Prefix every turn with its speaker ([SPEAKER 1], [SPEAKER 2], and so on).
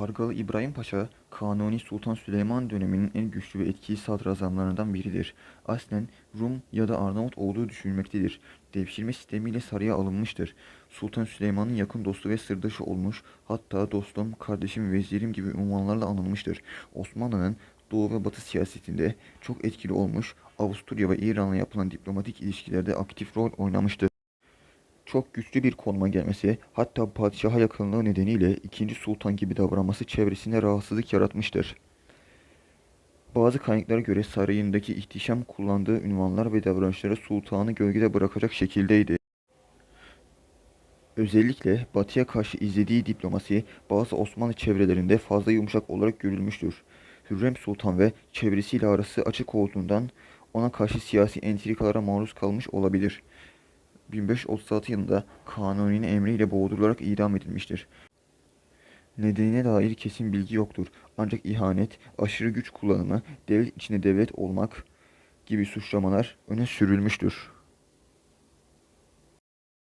[SPEAKER 1] Pargalı İbrahim Paşa, Kanuni Sultan Süleyman döneminin en güçlü ve etkili sadrazamlarından biridir. Aslen Rum ya da Arnavut olduğu düşünülmektedir. Devşirme sistemiyle saraya alınmıştır. Sultan Süleyman'ın yakın dostu ve sırdaşı olmuş, hatta dostum, kardeşim, vezirim gibi unvanlarla anılmıştır. Osmanlı'nın Doğu ve Batı siyasetinde çok etkili olmuş, Avusturya ve İran'la yapılan diplomatik ilişkilerde aktif rol oynamıştır. Çok güçlü bir konuma gelmesi, hatta padişaha yakınlığı nedeniyle ikinci sultan gibi davranması çevresinde rahatsızlık yaratmıştır. Bazı kaynaklara göre sarayındaki ihtişam kullandığı ünvanlar ve davranışları sultanı gölgede bırakacak şekildeydi. Özellikle batıya karşı izlediği diplomasi bazı Osmanlı çevrelerinde fazla yumuşak olarak görülmüştür. Hürrem Sultan ve çevresiyle arası açık olduğundan ona karşı siyasi entrikalara maruz kalmış olabilir. 1536 yılında Kanuni'nin emriyle boğdurularak idam edilmiştir. Nedenine dair kesin bilgi yoktur. Ancak ihanet, aşırı güç kullanımı, devlet içinde devlet olmak gibi suçlamalar öne sürülmüştür.